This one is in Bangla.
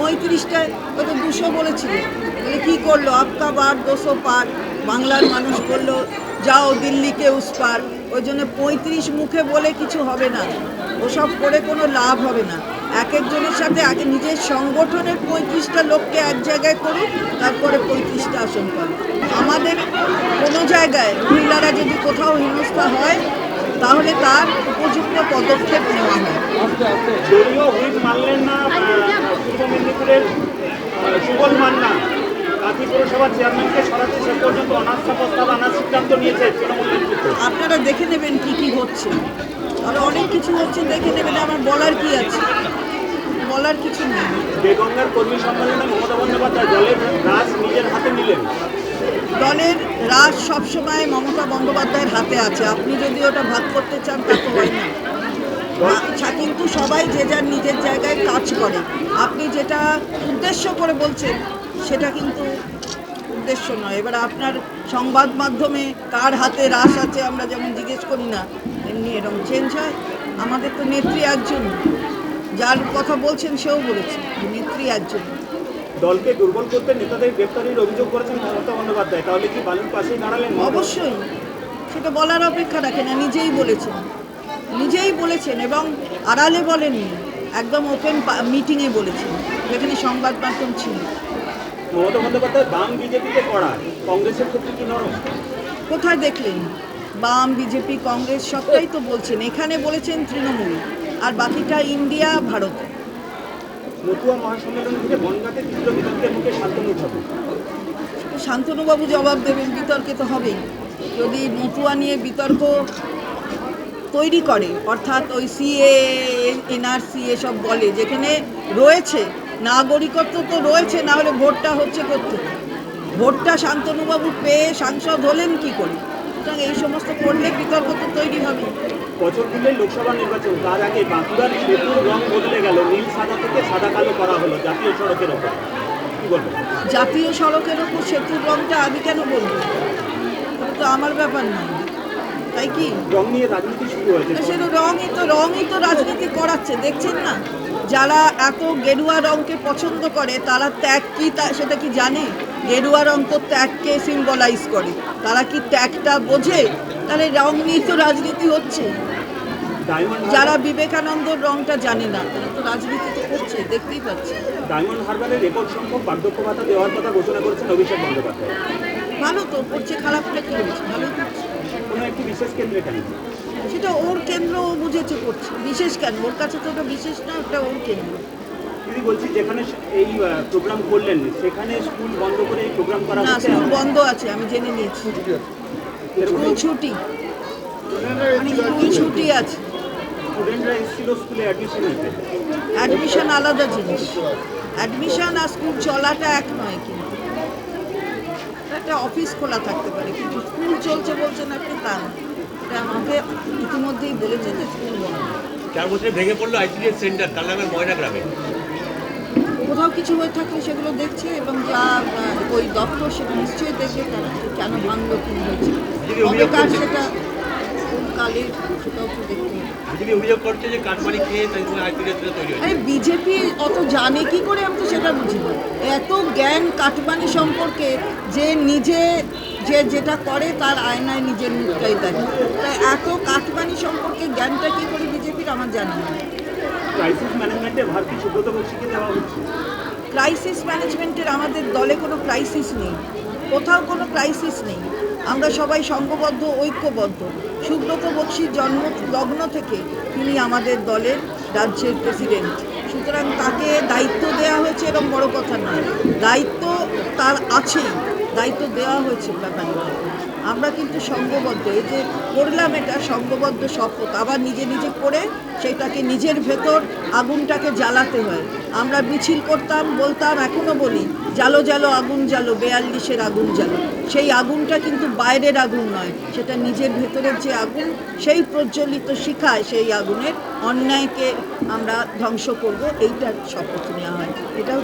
পঁয়ত্রিশটায় ও তো দুশো বলেছিল। বলে কী করল? আপকা বার দুশো পার। বাংলার মানুষ বলল, যাও দিল্লিকে উস পার ওই জন্য পঁয়ত্রিশ মুখে বলে কিছু হবে না। ওসব করে কোনো লাভ হবে না। এক একজনের সাথে আগে নিজের সংগঠনের পঁয়ত্রিশটা লোককে এক জায়গায় করুন তারপরে পঁয়ত্রিশটা আসন পাবে। আমাদের কোনো জায়গায় মহিলারা যদি কোথাও হেনস্থা হয়, তাহলে তার উপযুক্ত পদক্ষেপ নেওয়া হয়। পূর্ব মেদিনীপুরের আহ, সুবল মান্না কাঁথি পৌরসভার চেয়ারম্যানকে সরাতে শেষ পর্যন্ত অনাস্থা প্রস্তাব আনার সিদ্ধান্ত নিয়েছে তৃণমূল আপনারা দেখে নেবেন কি কি হচ্ছে। আর অনেক কিছু হচ্ছে দেখে নেবেন আমার বলার কি আছে। বলার কিছু নেই। বেগঙ্গার কর্মী সম্মেলনে মমতা বন্দ্যোপাধ্যায় দলের রাজ নিজের হাতে নিলেন। দলের রাজ সবসময় মমতা বন্দ্যোপাধ্যায়ের হাতে আছে। আপনি যদি ওটা ভাগ করতে চান তা তো হয় না। কিন্তু সবাই যে যার নিজের জায়গায় কাজ করে। আপনি যেটা উদ্দেশ্য করে বলছেন সেটা কিন্তু উদ্দেশ্য নয়। এবার আপনার সংবাদ মাধ্যমে কার হাতে রাস আছে আমরা যেমন জিজ্ঞেস করি না এমনি এরকম চেঞ্জ হয়। আমাদের তো নেত্রী একজন যার কথা বলছেন সেও বলেছে নেত্রী একজন। দলকে দুর্বল করতে নেতাদের গ্রেপ্তারির অভিযোগ করেছেন মমতা বন্দ্যোপাধ্যায় তাহলে কি বালুর পাশেই দাঁড়ালেন অবশ্যই। সেটা বলার অপেক্ষা রাখে না নিজেই বলেছেন। নিজেই বলেছেন এবং আড়ালে বলেননি একদম ওপেন মিটিংয়ে বলেছেন যেখানে সংবাদ মাধ্যম ছিল। মমতা বন্দ্যোপাধ্যায় বাম বিজেপিতে করা কংগ্রেসের ক্ষেত্রে কি নরম? কোথায় দেখলেন? বাম বিজেপি কংগ্রেস সবটাই তো বলছেন এখানে বলেছেন তৃণমূল আর বাকিটা ইন্ডিয়া ভারত। মতুয়া মহাসম্মেলন ঘিরে বনগাঁতে তীব্র বিতর্কের মুখে শান্তনু ঠাকুর শান্তনুবাবু জবাব দেবেন বিতর্কে তো হবেই। যদি মতুয়া নিয়ে বিতর্ক তৈরি করে অর্থাৎ ওই সিএ এনআরসি এসব বলে যেখানে রয়েছে নাগরিকত্ব তো রয়েছে না হলে ভোটটা হচ্ছে কোথেকে ভোটটা শান্তনুবাবু পেয়ে সাংসদ হলেন কি করে? সুতরাং এই সমস্ত করলে বিতর্ক তো তৈরি হবে। বছর দিলেই লোকসভা নির্বাচন তার আগে বাঁকুড়ার সেতুর রং বদলে গেল নীল সাদা থেকে সাদা কালো করা হলো জাতীয় সড়কের ওপর। জাতীয় সড়কের ওপর সেতুর রংটা আমি কেন বলব? তো আমার ব্যাপার নয়। তাই কি? রং নিয়ে রাজনীতি শুরু হয়েছে। সেটা রঙই তো রঙই তো রাজনীতি করাচ্ছে দেখছেন না? যারা এত গেরুয়া রঙকে পছন্দ করে তারা ত্যাগ কি সেটা কি জানে? গেরুয়া রং তো ত্যাগকে সিম্বলাইজ করে। তারা কি ত্যাগটা বোঝে? তাহলে রং নিয়েই তো রাজনীতি হচ্ছে। ডায়মন্ড যারা বিবেকানন্দর রংটা জানে না তারা তো রাজনীতি তো করছে দেখতেই পাচ্ছে। ডায়মন্ড হারবারে রেকর্ড সংখ্যক বার্ধক্য ভাতা দেওয়ার কথা ঘোষণা করেছেন অভিষেক বন্দ্যোপাধ্যায়। ভালো তো করছে খারাপটা কি হয়েছে ভালোই করছে। কোনো একটি বিশেষ কেন্দ্রে কেন? সেটা ওর কেন্দ্র ও বুঝেছে করছে। বিশেষ কেন? ওর কাছে তো ওটা বিশেষ না ওটা ওর কেন্দ্র। দিদি বলছি যেখানে এই প্রোগ্রাম করলেন সেখানে স্কুল বন্ধ করে এই প্রোগ্রাম করা না স্কুল বন্ধ আছে আমি জেনে নিয়েছি। স্কুল ছুটি। মানে স্কুল ছুটি আছে। স্টুডেন্টরা এসেছিল স্কুলে অ্যাডমিশন নিতে। অ্যাডমিশন আলাদা জিনিস। অ্যাডমিশন আর স্কুল চলাটা এক নয় কিন্তু। একটা অফিস খোলা থাকতে পারে কিন্তু স্কুল চলছে বলছেন আপনি তা না। এটা আমাকে ইতিমধ্যেই বলেছে যে স্কুল বন্ধ। চার বছরে ভেঙে পড়ল আইসিডিএস সেন্টার তার নামে ময়না গ্রামে। কোথাও কিছু হয়ে থাকলে সেগুলো দেখছে এবং যা ওই দপ্তর সেটা নিশ্চয়ই দেখবে তারা কেন ভাঙলো কি হয়েছে। সেটা কালের সেটাও তো দেখতে। বিজেপি অভিযোগ করছে যে কাঠমানি খেয়ে তাই জন্য তৈরি আরে বিজেপি অত জানে কি করে আমি তো সেটা বুঝি না। এত জ্ঞান কাটমানি সম্পর্কে যে নিজে যে যেটা করে তার আয়নায় নিজের মুখটাই দেখে। তাই এত কাটমানি সম্পর্কে জ্ঞানটা কি করে বিজেপির আমার জানা নেই। ক্রাইসিস ম্যানেজমেন্টে ভার কি সুব্রত বক্সিকে দেওয়া হচ্ছে? ক্রাইসিস ম্যানেজমেন্টের আমাদের দলে কোনো ক্রাইসিস নেই। কোথাও কোনো ক্রাইসিস নেই। আমরা সবাই সংঘবদ্ধ, ঐক্যবদ্ধ। সুব্রত বক্সির জন্ম, লগ্ন থেকে তিনি আমাদের দলের রাজ্যের প্রেসিডেন্ট সুতরাং তাকে দায়িত্ব দেওয়া হয়েছে এরকম বড় কথা নয়। দায়িত্ব তার আছেই। দায়িত্ব দেওয়া হয়েছে ব্যাপারটা। আমরা কিন্তু সংঘবদ্ধ। এই যে করলাম এটা, সংঘবদ্ধ শপথ আবার নিজে নিজে করে সেটাকে নিজের ভেতর আগুনটাকে জ্বালাতে হয়। আমরা মিছিল করতাম, বলতাম এখনও বলি জালো জালো আগুন জালো, বেয়াল্লিশের আগুন জালো। সেই আগুনটা কিন্তু বাইরের আগুন নয়, সেটা নিজের ভেতরের যে আগুন, সেই প্রজ্বলিত শিখায় সেই আগুনের অন্যায়কে আমরা ধ্বংস করব, এইটার শপথ নেওয়া হয়। এটাও